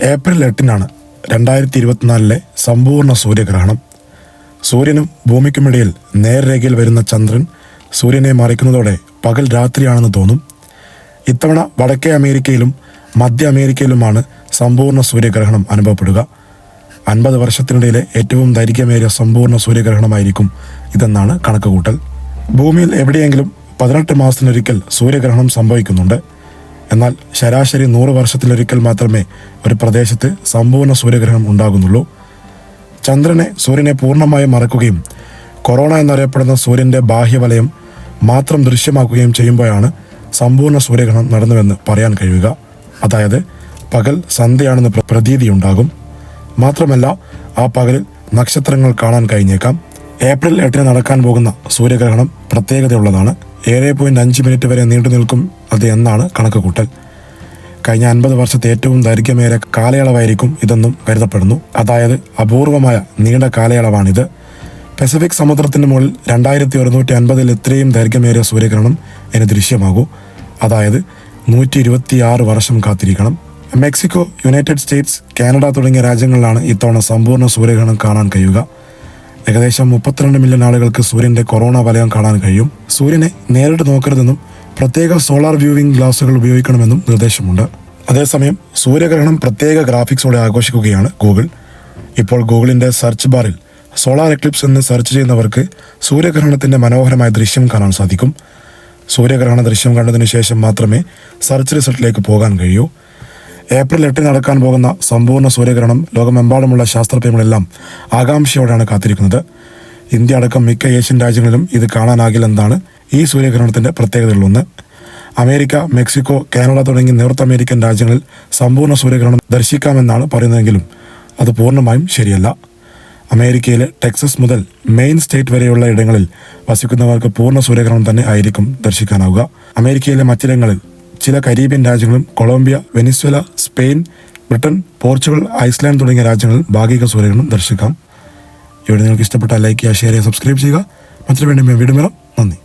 April എട്ടിനാണ് രണ്ടായിരത്തി ഇരുപത്തിനാലിലെ സമ്പൂർണ സൂര്യഗ്രഹണം. സൂര്യനും ഭൂമിക്കുമിടയിൽ നേർരേഖയിൽ വരുന്ന ചന്ദ്രൻ സൂര്യനെ മറിക്കുന്നതോടെ പകൽ രാത്രിയാണെന്ന് തോന്നും. ഇത്തവണ വടക്കേ അമേരിക്കയിലും മധ്യ അമേരിക്കയിലുമാണ് സമ്പൂർണ സൂര്യഗ്രഹണം അനുഭവപ്പെടുക. അൻപത് വർഷത്തിനിടയിലെ ഏറ്റവും ദൈർഘ്യമേറിയ സമ്പൂർണ സൂര്യഗ്രഹണമായിരിക്കും ഇതെന്നാണ് കണക്കുകൂട്ടൽ. ഭൂമിയിൽ എവിടെയെങ്കിലും പതിനെട്ട് മാസത്തിനൊരിക്കൽ സൂര്യഗ്രഹണം സംഭവിക്കുന്നുണ്ട്. എന്നാൽ ശരാശരി നൂറ് വർഷത്തിലൊരിക്കൽ മാത്രമേ ഒരു പ്രദേശത്ത് സമ്പൂർണ സൂര്യഗ്രഹണം ഉണ്ടാകുന്നുള്ളൂ. ചന്ദ്രനെ സൂര്യനെ പൂർണമായും മറക്കുകയും കൊറോണ എന്നറിയപ്പെടുന്ന സൂര്യന്റെ ബാഹ്യവലയം മാത്രം ദൃശ്യമാക്കുകയും ചെയ്യുമ്പോഴാണ് സമ്പൂർണ സൂര്യഗ്രഹണം നടന്നുവെന്ന് പറയാൻ കഴിയുക. അതായത് പകൽ സന്ധ്യയാണെന്ന് പ്രതീതി ഉണ്ടാകും മാത്രമല്ല ആ പകലിൽ നക്ഷത്രങ്ങൾ കാണാൻ കഴിഞ്ഞേക്കാം. ഏപ്രിൽ എട്ടിന് നടക്കാൻ പോകുന്ന സൂര്യഗ്രഹണം പ്രത്യേകതയുള്ളതാണ്. ഏഴ് പോയിന്റ് അഞ്ച് മിനിറ്റ് വരെ നീണ്ടു നിൽക്കും അത് എന്നാണ് കണക്ക് കൂട്ടൽ കഴിഞ്ഞ അൻപത് വർഷത്തെ ഏറ്റവും ദൈർഘ്യമേറിയ കാലയളവായിരിക്കും ഇതെന്നും കരുതപ്പെടുന്നു. അതായത് അപൂർവമായ നീണ്ട കാലയളവാണിത്. പസഫിക് സമുദ്രത്തിന് മുകളിൽ രണ്ടായിരത്തി ഒരുന്നൂറ്റി അൻപതിൽ ഇത്രയും ദൈർഘ്യമേറിയ സൂര്യഗ്രഹണം ഇനി ദൃശ്യമാകൂ. അതായത് നൂറ്റി ഇരുപത്തിയാറ് വർഷം കാത്തിരിക്കണം. മെക്സിക്കോ യുണൈറ്റഡ് സ്റ്റേറ്റ്സ് കാനഡ തുടങ്ങിയ രാജ്യങ്ങളിലാണ് ഇത്തവണ സമ്പൂർണ സൂര്യഗ്രഹണം കാണാൻ കഴിയുക. ഏകദേശം മുപ്പത്തിരണ്ട് മില്യൺ ആളുകൾക്ക് സൂര്യന്റെ കൊറോണ വലയം കാണാൻ കഴിയും. സൂര്യനെ നേരിട്ട് നോക്കരുതെന്നും പ്രത്യേക സോളാർ വ്യൂവിംഗ് ഗ്ലാസുകൾ ഉപയോഗിക്കണമെന്നും നിർദ്ദേശമുണ്ട്. അതേസമയം സൂര്യഗ്രഹണം പ്രത്യേക ഗ്രാഫിക്സോടെ ആഘോഷിക്കുകയാണ് ഗൂഗിൾ. ഇപ്പോൾ ഗൂഗിളിന്റെ സെർച്ച് ബാറിൽ സോളാർ എക്ലിപ്സ് എന്ന് സെർച്ച് ചെയ്യുന്നവർക്ക് സൂര്യഗ്രഹണത്തിന്റെ മനോഹരമായ ദൃശ്യം കാണാൻ സാധിക്കും. സൂര്യഗ്രഹണ ദൃശ്യം കണ്ടതിനു ശേഷം മാത്രമേ സെർച്ച് റിസൾട്ടിലേക്ക് പോകാൻ കഴിയൂ. ഏപ്രിൽ എട്ടിന് നടക്കാൻ പോകുന്ന സമ്പൂർണ സൂര്യഗ്രഹണം ലോകമെമ്പാടുമുള്ള ശാസ്ത്രപ്രേമികളെല്ലാം ആകാംക്ഷയോടെയാണ് കാത്തിരിക്കുന്നത്. ഇന്ത്യ അടക്കം മിക്ക ഏഷ്യൻ രാജ്യങ്ങളിലും ഇത് കാണാനാകില്ലെന്നാണ് ഈ സൂര്യഗ്രഹണത്തിന്റെ പ്രത്യേകതകളിലൊന്ന്. അമേരിക്ക മെക്സിക്കോ കാനഡ തുടങ്ങി നോർത്ത് അമേരിക്കൻ രാജ്യങ്ങളിൽ സമ്പൂർണ സൂര്യഗ്രഹണം ദർശിക്കാമെന്നാണ് പറയുന്നതെങ്കിലും അത് പൂർണമായും ശരിയല്ല. അമേരിക്കയിലെ ടെക്സസ് മുതൽ മെയിൻ സ്റ്റേറ്റ് വരെയുള്ള ഇടങ്ങളിൽ വസിക്കുന്നവർക്ക് പൂർണ സൂര്യഗ്രഹണം തന്നെ ആയിരിക്കും ദർശിക്കാനാവുക. അമേരിക്കയിലെ മറ്റിടങ്ങളിൽ ചില കരീബിയൻ രാജ്യങ്ങളും Colombia Venezuela Spain Britain Portugal Iceland തുടങ്ങിയ രാജ്യങ്ങളിൽ ഭാഗിക സൂര്യഗ്രഹണം ദർശിക്കാം. ഇവിടെ നിങ്ങൾക്ക് ഇഷ്ടപ്പെട്ട ലൈക്ക് ചെയ്യുക ഷെയർ ചെയ്യുക സബ്സ്ക്രൈബ് ചെയ്യുക. മറ്റൊരു വേണ്ടി വീണ്ടും വരാം. നന്ദി.